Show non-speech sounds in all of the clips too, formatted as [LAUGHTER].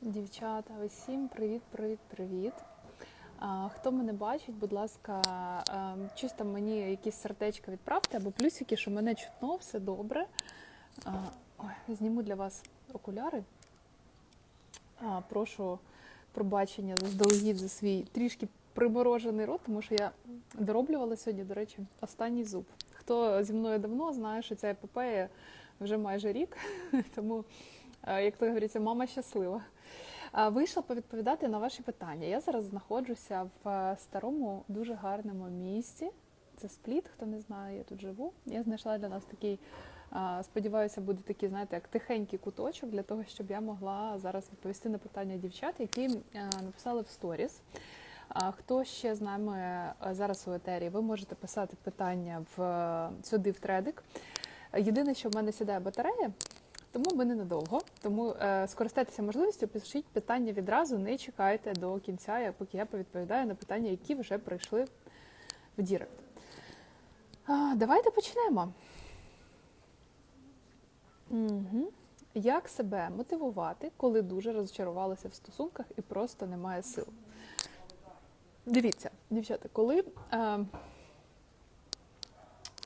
Дівчата, усім привіт, привіт, привіт. А, хто мене бачить, будь ласка, там мені якісь сердечка відправте або плюсики, що мене чутно, все добре. Ой, зніму для вас окуляри. Прошу пробачення заздалегідь за свій трішки приморожений рот, тому що я дороблювала сьогодні, до речі, останній зуб. Хто зі мною давно знає, що ця епопея вже майже рік, [LAUGHS] тому, як то говориться, мама щаслива. Вийшла повідповідати на ваші питання. Я зараз знаходжуся в е, старому, дуже гарному місті. Це спліт, хто не знає, я тут живу. Я знайшла для нас такий, сподіваюся, буде такий, знаєте, як тихенький куточок для того, щоб я могла зараз відповісти на питання дівчат, які е, написали в сторіс. Хто ще з нами е, зараз у етері? Ви можете писати питання в сюди в тредик. Єдине, що в мене сідає батарея, тому ми ненадовго. Тому е, скористайтеся можливістю, пишіть питання відразу, не чекайте до кінця, я- поки я повідповідаю на питання, які вже прийшли в Дірект. Давайте почнемо. Угу. Як себе мотивувати, коли дуже розчарувалися в стосунках і просто немає сил? Дивіться, дівчата, коли е,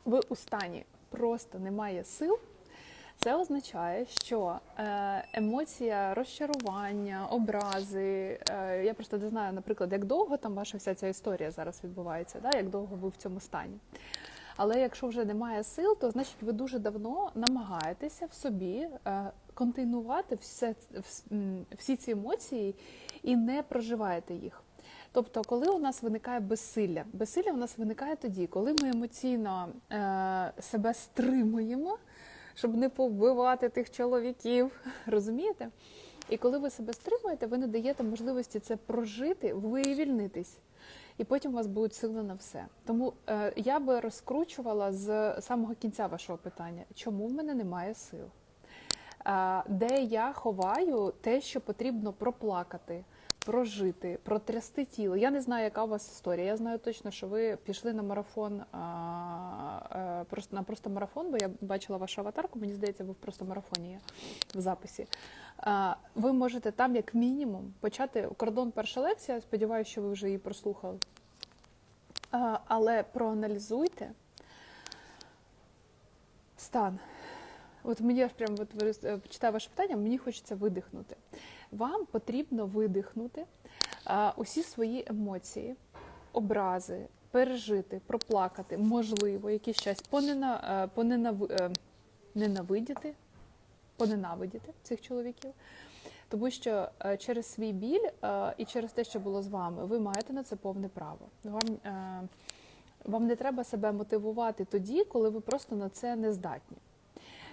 ви у стані просто немає сил, це означає, що е, емоція розчарування, образи. Е, я просто не знаю, наприклад, як довго там ваша вся ця історія зараз відбувається, да, як довго ви в цьому стані. Але якщо вже немає сил, то значить ви дуже давно намагаєтеся в собі е, контейнувати все, всі ці емоції і не проживаєте їх. Тобто, коли у нас виникає безсилля, безсилля у нас виникає тоді, коли ми емоційно е, себе стримуємо, щоб не повбивати тих чоловіків, [LAUGHS] розумієте? І коли ви себе стримуєте, ви не даєте можливості це прожити, вивільнитись, і потім у вас будуть сили на все. Тому е, я би розкручувала з самого кінця вашого питання, чому в мене немає сил? Де я ховаю те, що потрібно проплакати, прожити, протрясти тіло. Я не знаю, яка у вас історія. Я знаю точно, що ви пішли на марафон е, просто на просто марафон, бо я бачила вашу аватарку. Мені здається, ви в просто марафоні є в записі. Ви можете там, як мінімум, почати кордон перша лекція. Сподіваюся, що ви вже її прослухали. Але проаналізуйте стан. От мені аж прям от ви е, ваше питання, мені хочеться видихнути. Вам потрібно видихнути а, усі свої емоції, образи, пережити, проплакати, можливо, якийсь час понена, е, е, ненавидіти, поненавидіти цих чоловіків. Тому що через свій біль і через те, що було з вами, ви маєте на це повне право. Вам, вам не треба себе мотивувати тоді, коли ви просто на це не здатні.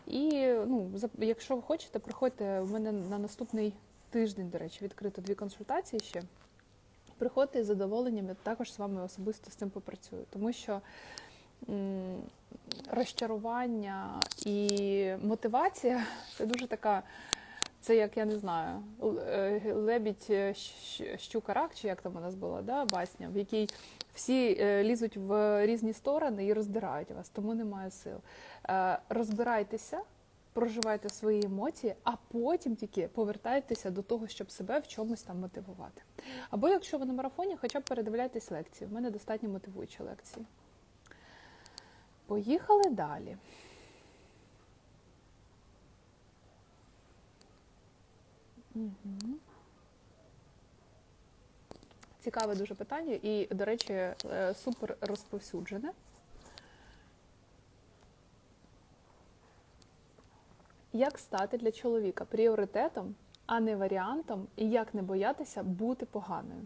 І ну, якщо ви хочете, приходьте у мене на наступний тиждень, до речі, відкрито дві консультації ще. Приходьте з задоволенням, я також з вами особисто з цим попрацюю. Тому що м, розчарування і мотивація це дуже така. Це як я не знаю, е, лебідь, е, щука рак, чи як там у нас була, да, басня, в якій всі е, лізуть в різні сторони і роздирають вас, тому немає сил. Е, Розбирайтеся, проживайте свої емоції, а потім тільки повертайтеся до того, щоб себе в чомусь там мотивувати. Або якщо ви на марафоні, хоча б передивляйтесь лекції. У мене достатньо мотивуючі лекції. Поїхали далі. Мгм. Цікаве дуже питання і, до речі, е, супер розповсюджене. Як стати для чоловіка пріоритетом, а не варіантом, і як не боятися бути поганою?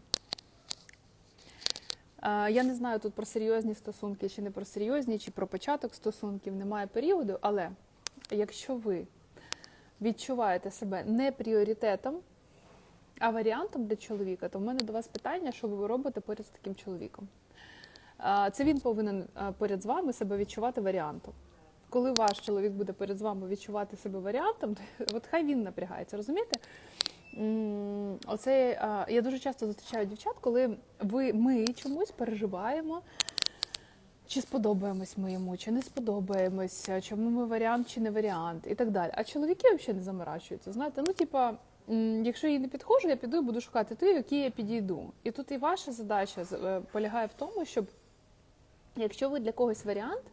Е, Я не знаю тут про серйозні стосунки, чи не про серйозні, чи про початок стосунків, немає періоду, але якщо ви відчуваєте себе не пріоритетом, а варіантом для чоловіка, то в мене до вас питання, що ви робите поряд з таким чоловіком. Це він повинен поряд з вами себе відчувати варіантом. Коли ваш чоловік буде перед з вами відчувати себе варіантом, то [LAUGHS] от хай він напрягається, розумієте? Оце я дуже часто зустрічаю дівчат, коли ви ми чомусь переживаємо, чи сподобаємось ми йому, чи не сподобаємося, чому ми варіант чи не варіант, і так далі. А чоловіки взагалі не заморачуються. Знаєте, ну типа, якщо їй не підходжу, я піду і буду шукати ту, якій я підійду. І тут і ваша задача е, полягає в тому, щоб якщо ви для когось варіант,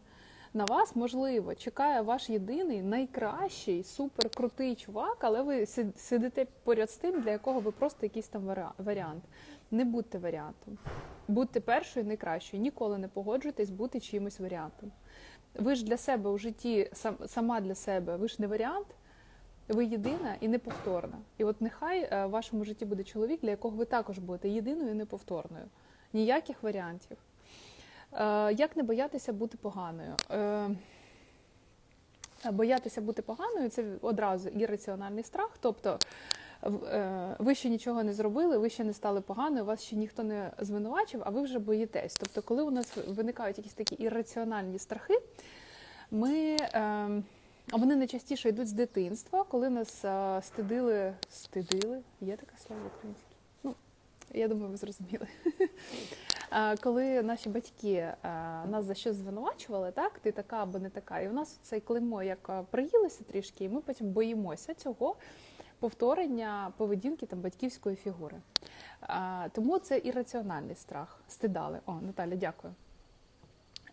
на вас можливо чекає ваш єдиний найкращий, суперкрутий чувак, але ви сидите поряд з тим, для якого ви просто якийсь там варіант. Не будьте варіантом. Будьте першою найкращою. Ніколи не погоджуйтесь бути чимось варіантом. Ви ж для себе у житті, сам, сама для себе, ви ж не варіант, ви єдина і неповторна. І от нехай е, в вашому житті буде чоловік, для якого ви також будете єдиною і неповторною. Ніяких варіантів. Е, Як не боятися бути поганою? Е, Боятися бути поганою це одразу ірраціональний страх. Тобто ви ще нічого не зробили, ви ще не стали поганою, вас ще ніхто не звинувачив, а ви вже боїтесь. Тобто, коли у нас виникають якісь такі ірраціональні страхи, ми, е, а вони найчастіше йдуть з дитинства, коли нас е, стидили, стидили, є таке слово українське? Ну, я думаю, ви зрозуміли. [LAUGHS] Е, Коли наші батьки е, нас за щось звинувачували, так, ти така або не така, і у нас цей клеймо як е, приїлося трішки, і ми потім боїмося цього повторення поведінки там батьківської фігури. Е, Тому це ірраціональний страх. Стидали. О, Наталя, дякую.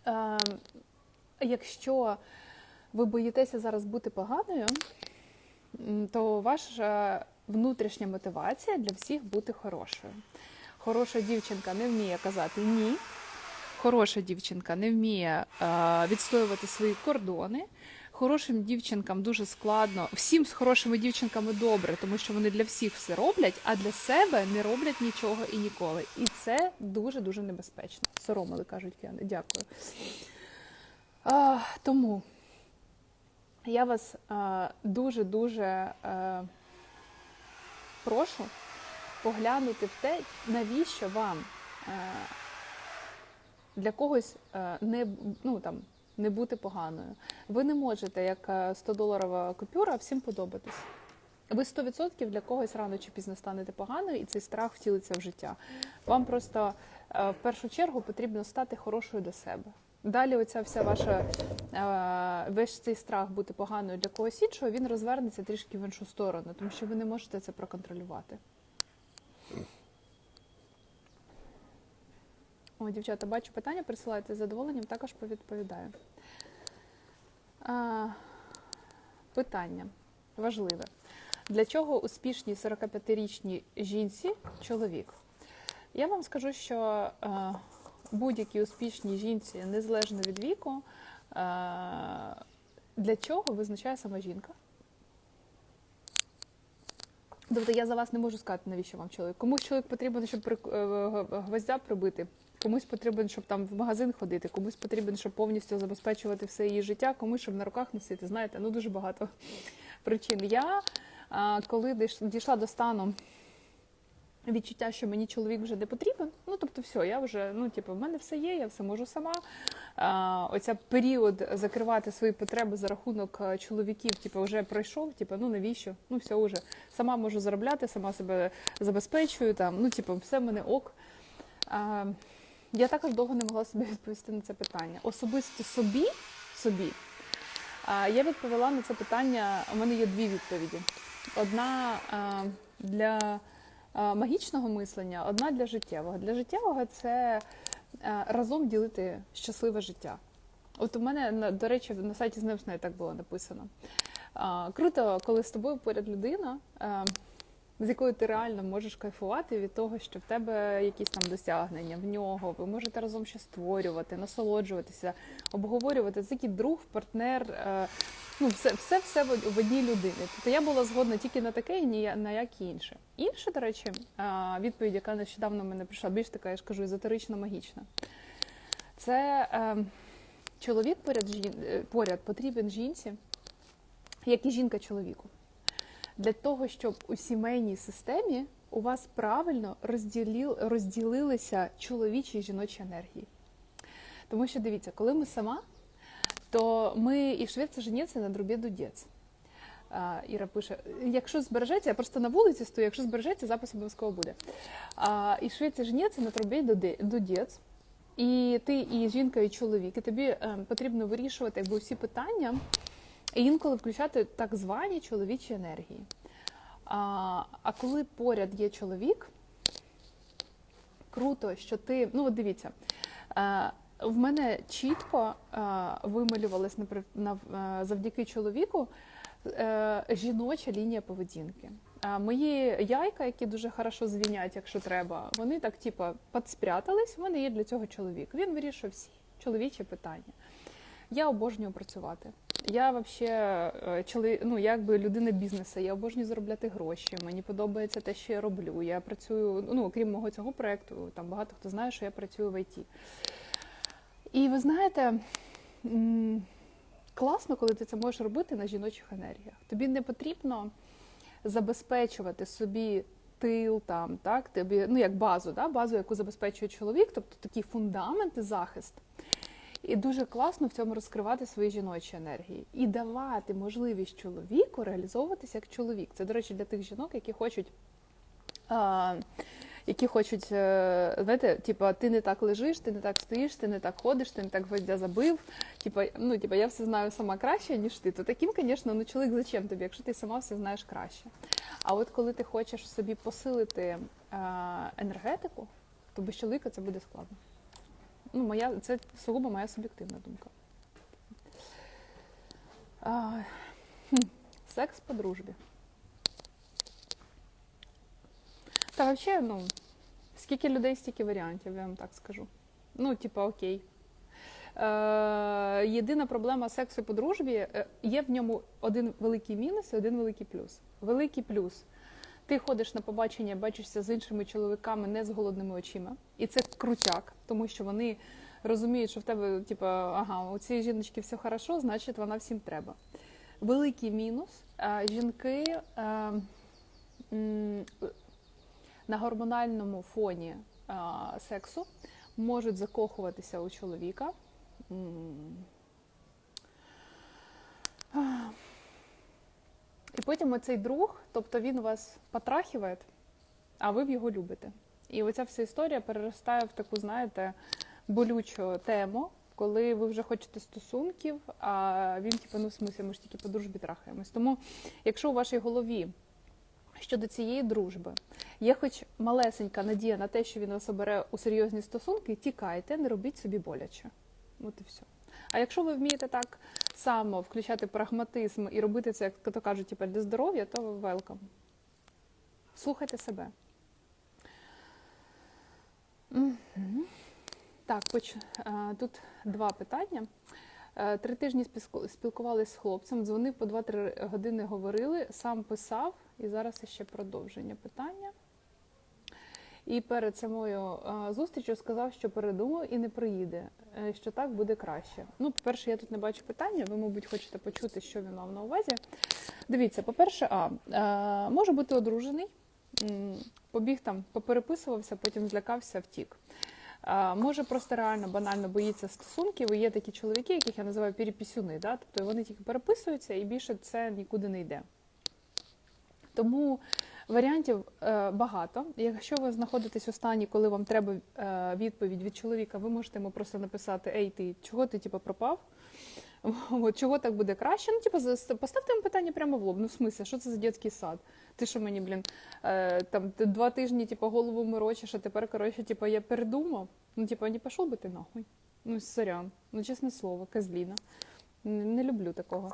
Е, Якщо ви боїтеся зараз бути поганою, то ваша внутрішня мотивація для всіх бути хорошою. Хороша дівчинка не вміє казати ні. Хороша дівчинка не вміє е, відстоювати свої кордони. Хорошим дівчинкам дуже складно. Всім з хорошими дівчинками добре, тому що вони для всіх все роблять, а для себе не роблять нічого і ніколи. І це дуже дуже небезпечно. Соромили, кажуть кияни. Дякую. А, тому я вас дуже дуже прошу поглянути в те, навіщо вам для когось не, ну, там, не бути поганою. Ви не можете, як 100-доларова купюра, всім подобатись. Ви 100% для когось рано чи пізно станете поганою, і цей страх втілиться в життя. Вам просто е, в першу чергу потрібно стати хорошою до себе. Далі, оця вся ваша е, весь цей страх бути поганою для когось іншого, він розвернеться трішки в іншу сторону, тому що ви не можете це проконтролювати. О, дівчата, бачу питання, присилайте з задоволенням, також повідповідаю. А, питання важливе. Для чого успішній 45-річній жінці чоловік? Я вам скажу, що е, будь-якій успішній жінці, незалежно від віку, е, для чого визначає сама жінка? Тобто я за вас не можу сказати, навіщо вам чоловік. Комусь чоловік потрібен, щоб е, гвоздя прибити, комусь потрібен, щоб там в магазин ходити, комусь потрібен, щоб повністю забезпечувати все її життя, комусь, щоб на руках носити. Знаєте, ну дуже багато [LAUGHS] причин. Я коли дійшла до стану відчуття, що мені чоловік вже не потрібен, ну тобто, все, я вже, ну типу, в мене все є, я все можу сама. А, оця період закривати свої потреби за рахунок е, чоловіків, типу, вже пройшов, типу, ну навіщо? Ну все вже сама можу заробляти, сама себе забезпечую, там, ну типу, все в мене ок. Я також довго не могла собі відповісти на це питання. Особисто собі, собі я відповіла на це питання. У мене є дві відповіді: одна для магічного мислення, одна для життєвого. Для життєвого це разом ділити щасливе життя. От у мене, до речі, на сайті Зневсної так було написано. Круто, коли з тобою поряд людина, з якою ти реально можеш кайфувати від того, що в тебе якісь там досягнення, в нього, ви можете разом щось створювати, насолоджуватися, обговорювати. Це такий друг, партнер, е, ну все, все, все в одній людині. Тобто я була згодна тільки на таке і ні на як інше. Інше, до речі, е, відповідь, яка нещодавно мене прийшла, більш така, я ж кажу, езотерично магічна. Це е, чоловік поряд, е, поряд потрібен жінці, як і жінка чоловіку. Для того, щоб у сімейній системі у вас правильно розділіл... розділилися чоловічі і жіночі енергії. Тому що дивіться, коли ми сама, то ми і швидше женіться на друбі дудець. А, Іра пише: якщо збережеться, я просто на вулиці стою, якщо збережеться, запис обов'язково буде. А, і швидше женіться на трубі дудець. І ти і жінка, і чоловік, і тобі е, потрібно вирішувати якби всі питання, і інколи включати так звані чоловічі енергії. А, а коли поряд є чоловік, круто, що ти. Ну, от дивіться, е, в мене чітко е, вималювалась е, завдяки чоловіку е, жіноча лінія поведінки. А мої яйка, які дуже хорошо звінять, якщо треба, вони так, типа, подспрятались, в мене є для цього чоловік. Він вирішує всі чоловічі питання. Я обожнюю працювати. Я взагалі чоловік, ну, якби людина бізнесу, я обожнюю заробляти гроші. Мені подобається те, що я роблю. Я працюю, ну окрім мого цього проекту, там багато хто знає, що я працюю в ІТ. І ви знаєте, класно, коли ти це можеш робити на жіночих енергіях. Тобі не потрібно забезпечувати собі тил там, так, тобі, ну як базу, да, базу, яку забезпечує чоловік, тобто такий фундамент і захист. І дуже класно в цьому розкривати свої жіночі енергії і давати можливість чоловіку реалізовуватися як чоловік. Це, до речі, для тих жінок, які хочуть. А, які хочуть, е, знаєте, типа, ти не так лежиш, ти не так стоїш, ти не так ходиш, ти не так гвоздя забив. Типа, ну, типа, я все знаю сама краще, ніж ти. То таким, звісно, ну чоловік зачем тобі, якщо ти сама все знаєш краще. А от коли ти хочеш собі посилити енергетику, то без чоловіка це буде складно. Ну, моя, це сугубо моя суб'єктивна думка. А, хм, секс по дружбі. Та взагалі, ну, скільки людей, стільки варіантів, я вам так скажу. Ну, типа, окей. Е, єдина проблема сексу по дружбі е, є в ньому один великий мінус і один великий плюс. Великий плюс. Ти ходиш на побачення, бачишся з іншими чоловіками не з голодними очима. І це крутяк, тому що вони розуміють, що в тебе, типу, ага, у цієї жіночки все хорошо, значить вона всім треба. Великий мінус. Е, Жінки е, на гормональному фоні е, сексу можуть закохуватися у чоловіка. М. А. І потім оцей друг, тобто він вас потрахиває, а ви в його любите. І оця вся історія переростає в таку, знаєте, болючу тему, коли ви вже хочете стосунків, а він, типу, ну в смислі, ми ж тільки по дружбі трахаємось. Тому, якщо у вашій голові щодо цієї дружби є хоч малесенька надія на те, що він вас обере у серйозні стосунки, тікайте, не робіть собі боляче. От і все. А якщо ви вмієте так само включати прагматизм і робити це, як то кажуть, типу, для здоров'я, то велкам. Слухайте себе. Так, тут два питання. Е, Три тижні спілкувалися з хлопцем, дзвонив по 2-3 години говорили, сам писав, і зараз ще продовження питання. І перед самою е, зустрічю сказав, що передумав і не приїде, е, що так буде краще. Ну, по-перше, я тут не бачу питання, ви, мабуть, хочете почути, що він мав на увазі. Дивіться, по-перше, а е, може бути одружений, побіг там, попереписувався, потім злякався, втік. Може просто реально банально боїться стосунків. Є такі чоловіки, яких я називаю перепісюни, да? тобто вони тільки переписуються і більше це нікуди не йде. Тому варіантів е, багато. Якщо ви знаходитесь у стані, коли вам треба е, відповідь від чоловіка, ви можете йому просто написати: Ей, ти чого ти типу, пропав? [LAUGHS] От, чого так буде краще? Ну, типу, поставте йому питання прямо в лоб. Ну, в смислі, що це за дитячий сад? Ти що мені, блін, е, там два тижні, типу, голову морочиш, а тепер, коротше, типу, я передумав. Ну, типу, не пішов би ти нахуй. Ну, сорян. Ну, чесне слово, козліна. Не люблю такого.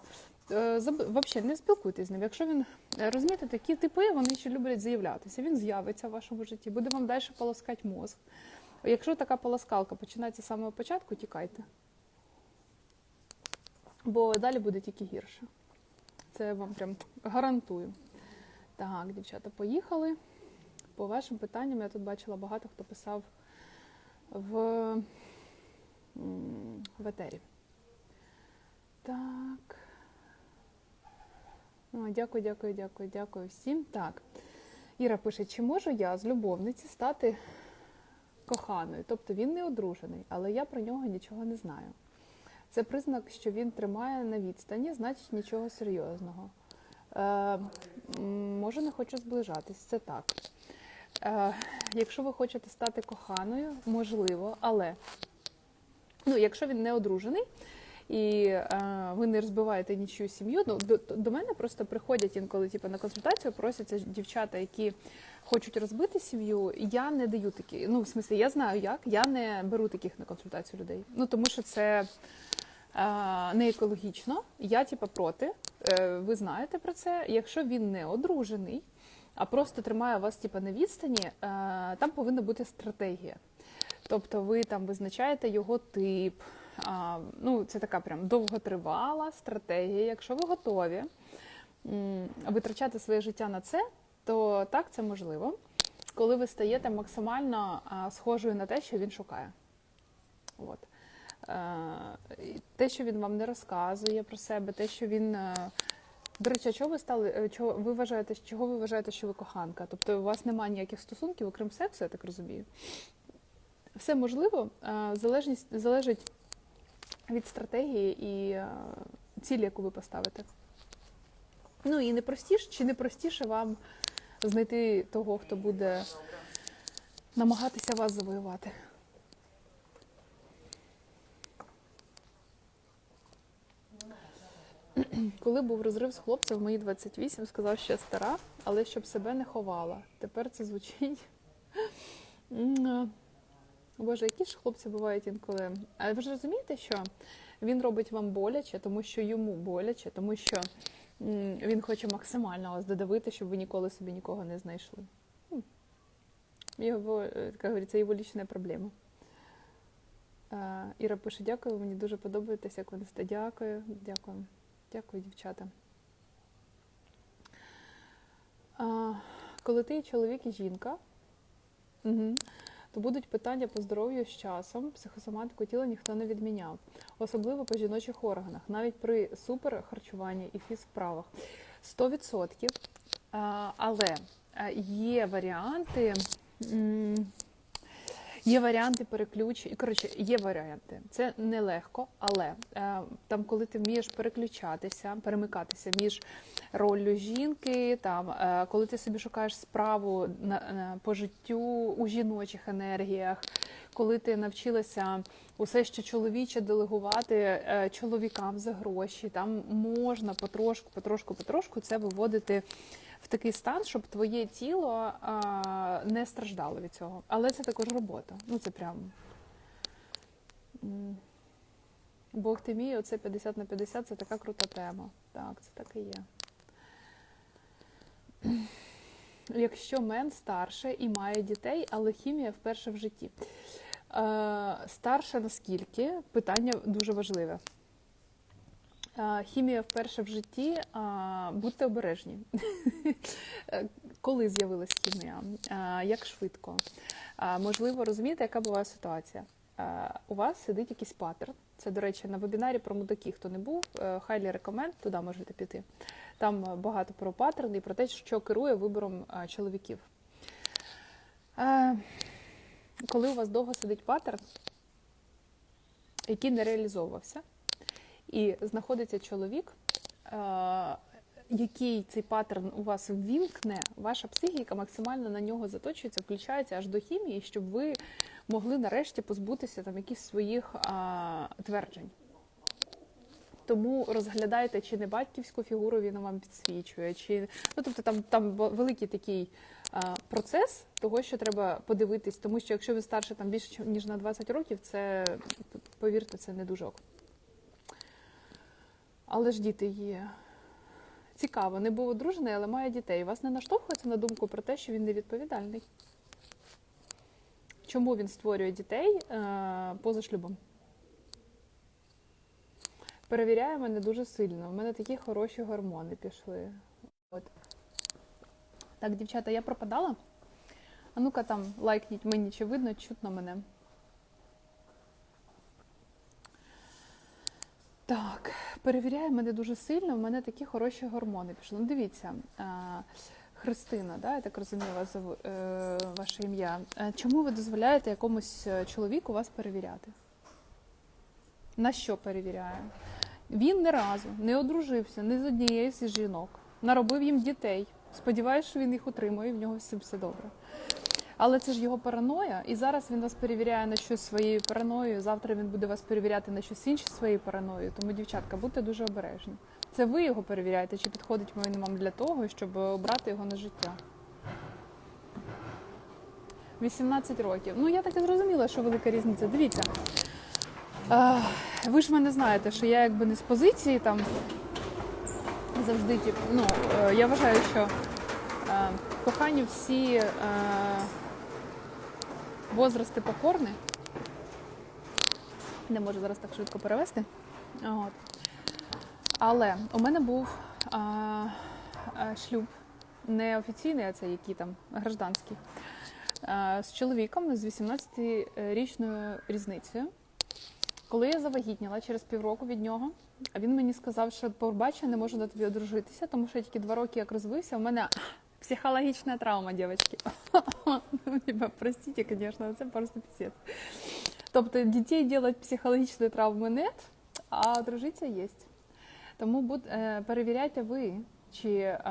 Е, Взагалі, не спілкуйтесь з ним. Якщо він е, розумієте, такі типи, вони ще люблять заявлятися. Він з'явиться в вашому житті, буде вам далі полоскати мозг. Якщо така полоскалка починається з самого початку, тікайте. Бо далі буде тільки гірше. Це вам прям гарантую. Так, дівчата, поїхали. По вашим питанням я тут бачила багато хто писав в, в етері. Так. Дякую, дякую, дякую, дякую всім. Так. Іра пише, чи можу я з любовниці стати коханою. Тобто він не одружений, але я про нього нічого не знаю. Це признак, що він тримає на відстані, значить нічого серйозного. Е, може, не хоче зближатись, це так. Е, якщо ви хочете стати коханою, можливо, але ну, якщо він не одружений і е, ви не розбиваєте нічию сім'ю, ну до, до мене просто приходять інколи типу, на консультацію, просяться дівчата, які хочуть розбити сім'ю. Я не даю такі. Ну, в смислі, я знаю як, я не беру таких на консультацію людей. Ну тому що це е, не екологічно. Я типу, проти. Е, ви знаєте про це. Якщо він не одружений, а просто тримає вас типу, на відстані, е, там повинна бути стратегія. Тобто ви там визначаєте його тип. Ну, це така прям довготривала стратегія. Якщо ви готові витрачати своє життя на це, то так це можливо, коли ви стаєте максимально схожою на те, що він шукає. От. Е, те, що він вам не розказує про себе, те, що він. е, До речі, чого ви стали? е, Чого ви вважаєте, чого ви вважаєте, що ви коханка? Тобто у вас немає ніяких стосунків, окрім сексу, я так розумію. Все можливо, залежність залежить від стратегії і е, цілі, яку ви поставите. Ну і не простіше, чи не простіше вам знайти того, хто буде намагатися вас завоювати. Коли був розрив з хлопцем в мої 28, сказав, що я стара, але щоб себе не ховала. Тепер це звучить. Боже, які ж хлопці бувають інколи. А ви ж розумієте, що він робить вам боляче, тому що йому боляче, тому що він хоче максимально вас додавити, щоб ви ніколи собі нікого не знайшли. Його, е, як говориться, його лічна проблема. Іра пише: дякую, мені дуже подобаєтеся, як ви несете. Дякую, дякую. Дякую, дівчата. Коли ти чоловік і жінка, угу, то будуть питання по здоров'ю з часом. Психосоматику тіла ніхто не відміняв, особливо по жіночих органах, навіть при суперхарчуванні і фізправах. 100%. Але е, є варіанти. Є варіанти переключення. Коротше, є варіанти. Це нелегко, але е, там, коли ти вмієш переключатися, перемикатися між роллю жінки, там е, коли ти собі шукаєш справу на, на по життю у жіночих енергіях, коли ти навчилася усе, що чоловіче делегувати е, чоловікам за гроші, там можна потрошку, потрошку, потрошку це виводити такий стан, щоб твоє тіло а, не страждало від цього. Але це також робота. Ну це прям. Бог ти мій, оце 50 на 50 це така крута тема. Так, це так і є. Якщо мен старше і має дітей, але хімія вперше в житті. Е, старше наскільки? Питання дуже важливе. Е, Хімія вперше в житті, будьте обережні. Е, [LAUGHS] Коли з'явилась хімія? Е, Як швидко? Е, Можливо, розумієте, яка була ситуація? Е, У вас сидить якийсь паттерн. Це, до речі, на вебінарі про мудаки, хто не був, хайлі рекоменд, туди можете піти. Там е, багато про паттерни і про те, що керує вибором е, чоловіків. Е, Коли у вас довго сидить паттерн, який не реалізовувався, і знаходиться чоловік, е, який цей паттерн у вас ввімкне, ваша психіка максимально на нього заточується, включається аж до хімії, щоб ви могли нарешті позбутися там якихось своїх а, тверджень. Тому розглядайте, чи не батьківську фігуру він вам підсвічує, чи ну тобто там там великий такий а, процес того, що треба подивитись, тому що якщо ви старше там більше ніж на 20 років, це повірте, це не дуже ок. Але ж діти є. Цікаво, не був одружений, але має дітей. Вас не наштовхується на думку про те, що він невідповідальний? Чому він створює дітей е, поза шлюбом? Перевіряє мене дуже сильно. У мене такі хороші гормони пішли. От. Так, дівчата, я пропадала. А ну-ка там лайкніть мені, чи видно, чутно мене. Так, перевіряє мене дуже сильно. У мене такі хороші гормони пішли. Ну, дивіться, Христина, да, я так розумію, вас е, ваше ім'я. Е, Чому ви дозволяєте якомусь е, чоловіку вас перевіряти? На що перевіряє? Він не разу не одружився ні з однією з жінок, наробив їм дітей. Сподіваюсь, що він їх утримує, і в нього цим все добре. Але це ж його параноя, і зараз він вас перевіряє на щось своєю параноєю. Завтра він буде вас перевіряти на щось інше своєю параноєю. Тому, дівчатка, будьте дуже обережні. Це ви його перевіряєте, чи підходить він вам для того, щоб обрати його на життя. 18 років. Ну я так і зрозуміла, що велика різниця. Дивіться. Ви ж мене знаєте, що я якби не з позиції там завжди, ну, е, я вважаю, що е, коханню всі е, возрасти покорні. Не можу зараз так швидко перевести. От. Але у мене був а, а, шлюб не офіційний, а це який там гражданський, а, з чоловіком з 18-річною різницею. Коли я завагітніла через півроку від нього, він мені сказав, що побачу, не можу до тобі одружитися, тому що я тільки два роки як розвився, у мене психологічна травма, дівчатки. Ну, простите, звісно, це просто пісець. Тобто дітей делать психологічні травми нет, а одружитися є. Тому буд, е, перевіряйте ви, чи е,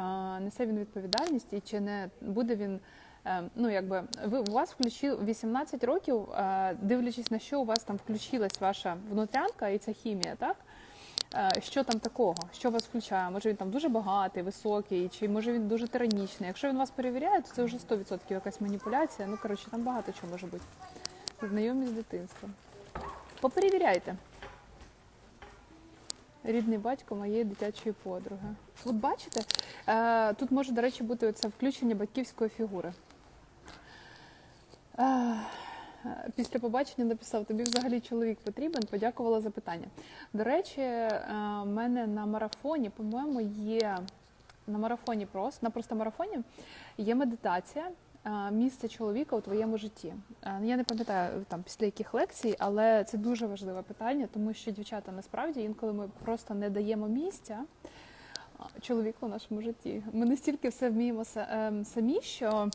несе він відповідальність і чи не буде він. е, Ну, якби ви у вас включив 18 років, дивлячись на що у вас там включилась ваша внутрянка і ця хімія, так? Е, Що там такого? Що вас включає? Може він там дуже багатий, високий, чи може він дуже тиранічний? Якщо він вас перевіряє, то це вже 100% якась маніпуляція. Ну коротше, там багато чого може бути. Знайомі з дитинства. Поперевіряйте. Рідний батько моєї дитячої подруги. От бачите, е, тут може, до речі, бути це включення батьківської фігури. Після побачення написав, тобі взагалі чоловік потрібен, подякувала за питання. До речі, е, в мене на марафоні, по-моєму, є на марафоні просто, на просто марафоні є медитація е, місце чоловіка у твоєму житті. Е, Я не пам'ятаю там після яких лекцій, але це дуже важливе питання, тому що дівчата насправді інколи ми просто не даємо місця чоловіку в нашому житті. Ми настільки все вміємо ем, самі, що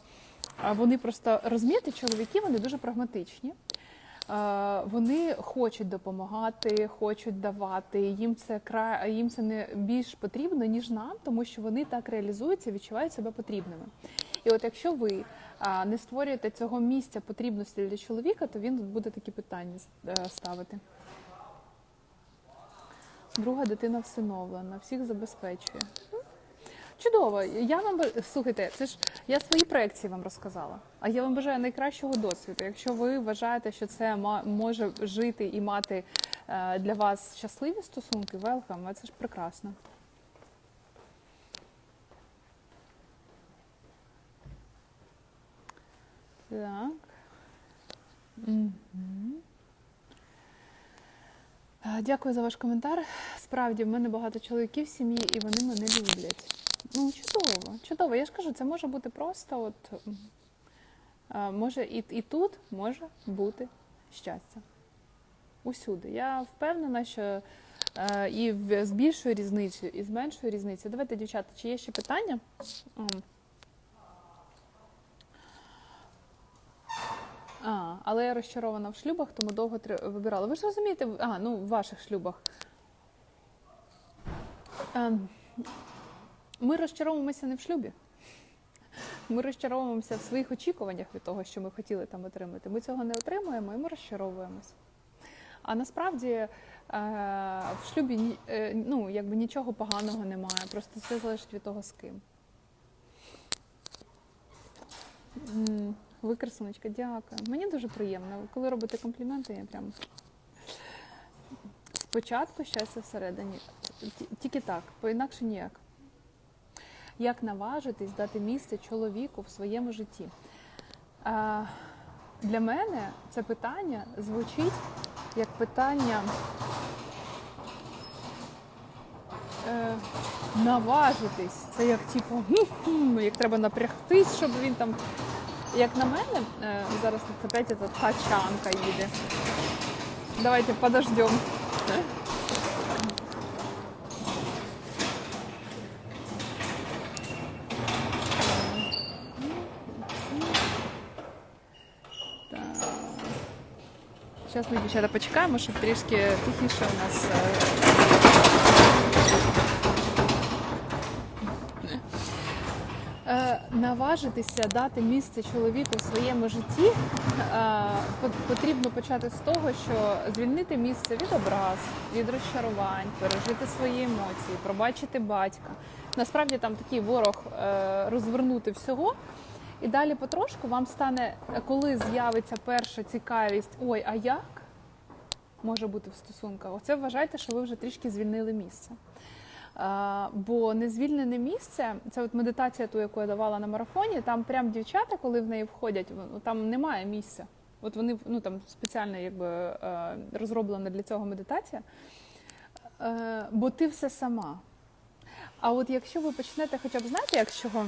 вони просто розумієте, чоловіки вони дуже прагматичні. Вони хочуть допомагати, хочуть давати. Їм це кра... їм це не більш потрібно, ніж нам, тому що вони так реалізуються, відчувають себе потрібними. І от якщо ви не створюєте цього місця потрібності для чоловіка, то він буде такі питання е, ставити. Друга дитина всиновлена, всіх забезпечує. Чудово. Я вам слухайте, це ж я свої проекції вам розказала. А я вам бажаю найкращого досвіду. Якщо ви вважаєте, що це може жити і мати е, для вас щасливі стосунки, велкам, це ж прекрасно. Так. Е, Дякую за ваш коментар. Справді, в мене багато чоловіків в сім'ї, і вони мене люблять. Ну, чудово, чудово. Я ж кажу, це може бути просто, от може і, і тут може бути щастя. Усюди. Я впевнена, що е, і з більшою різницею, і з меншою різницею. Давайте, дівчата, чи є ще питання? А, але я розчарована в шлюбах, тому довго вибирала. Ви ж розумієте, а, ну, в ваших шлюбах. Ем, Ми розчаровуємося не в шлюбі. Ми розчаровуємося в своїх очікуваннях від того, що ми хотіли там отримати. Ми цього не отримуємо і ми розчаровуємося. А насправді е, в шлюбі е, ну, якби нічого поганого немає, просто все залежить від того, з ким. Ви, красунечка, дякую. Мені дуже приємно. Коли робите компліменти, я прям спочатку щастя всередині. Тільки так, по-інакше ніяк. Як наважитись дати місце чоловіку в своєму житті? Для мене це питання звучить як питання е, наважитись. Це як типу, як треба напрягтись, щоб він там. Як на мене, е, зараз тут опять эта тачанка їде. Давайте подождем. Зараз ми, дівчата, почекаємо, щоб трішки тихіше у нас. е, Е, Наважитися дати місце чоловіку в своєму житті е, потрібно почати з того, що звільнити місце від образ, від розчарувань, пережити свої емоції, пробачити батька. Насправді там такий ворог е, розвернути всього. І далі потрошку вам стане, коли з'явиться перша цікавість, ой, а як може бути в стосунках? Оце вважайте, що ви вже трішки звільнили місце. А, бо незвільнене місце, це от медитація, ту, яку я давала на марафоні, там прям дівчата, коли в неї входять, ну, там немає місця. От вони ну там спеціально якби е, розроблена для цього медитація. Е, бо ти все сама. А от якщо ви почнете хоча б знаєте, як з чого?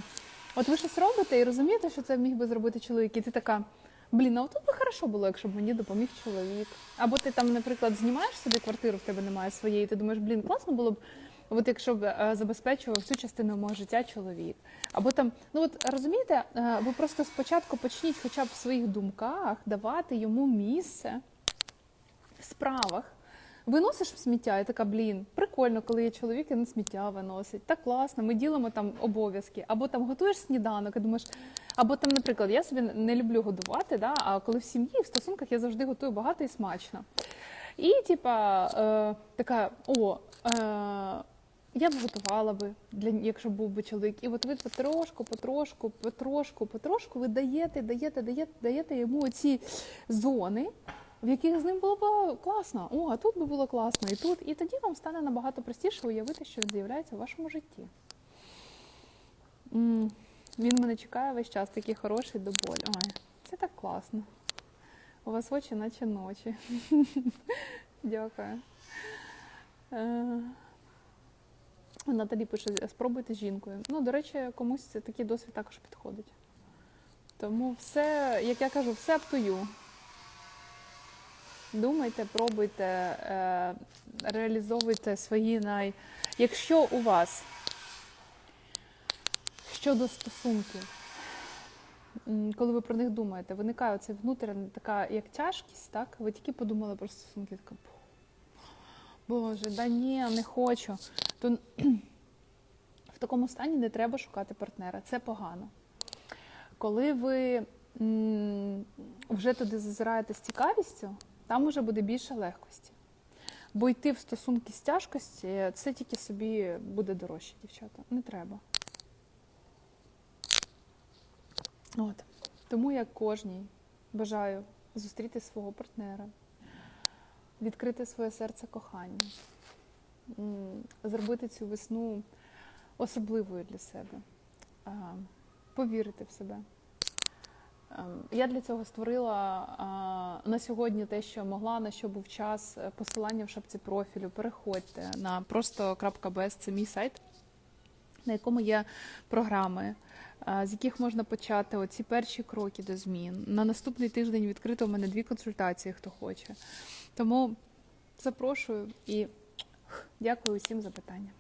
От ви щось робите і розумієте, що це міг би зробити чоловік, і ти така. Блін, а от тут би хорошо було, якщо б мені допоміг чоловік. Або ти там, наприклад, знімаєш собі квартиру, в тебе немає своєї, ти думаєш, блін, класно було б, от якщо б е, забезпечував цю частину мого життя чоловік. Або там, ну от розумієте, е, ви просто спочатку почніть хоча б в своїх думках давати йому місце в справах. Виносиш сміття, і така, блін, прикольно, коли є чоловік і не сміття виносить. Так класно, ми ділимо там обов'язки. Або там готуєш сніданок, і думаєш, або там, наприклад, я собі не люблю годувати, да, а коли в сім'ї, в стосунках я завжди готую багато і смачно. І, типа, е, така, о, е, я б готувала би, для, якщо був би чоловік. І от ви потрошку, потрошку, потрошку, потрошку ви даєте, даєте, даєте, даєте йому оці зони, в яких з ним було б класно. О, а тут би було класно, і тут. І тоді вам стане набагато простіше уявити, що він з'являється в вашому житті. М, Він мене чекає весь час, такий хороший до болі. Ой, це так класно. У вас очі, наче ночі. [LAUGHS] Дякую. Е, Наталі пише, спробуйте з жінкою. Ну, до речі, комусь такий досвід також підходить. Тому все, як я кажу, все up to you. Думайте, пробуйте, е, реалізовуйте свої най. Якщо у вас щодо стосунків, коли ви про них думаєте, виникає оця внутрішня така як тяжкість, так? Ви тільки подумали про стосунки, така Боже, да ні, не хочу. То [CLEARS THROAT] в такому стані не треба шукати партнера. Це погано. Коли ви вже туди зазираєте з цікавістю, там уже буде більше легкості. Бо йти в стосунки з тяжкості це тільки собі буде дорожче, дівчата. Не треба. От. Тому я кожній бажаю зустріти свого партнера, відкрити своє серце коханню, м, зробити цю весну особливою для себе, повірити в себе. Ем, Я для цього створила на сьогодні те, що могла, на що був час. Е, Посилання в шапці профілю. Переходьте на просто.без, це мій сайт, на якому є програми, з яких можна почати оці перші кроки до змін. На наступний тиждень відкрито у мене дві консультації, хто хоче. Тому запрошую і дякую усім за питання.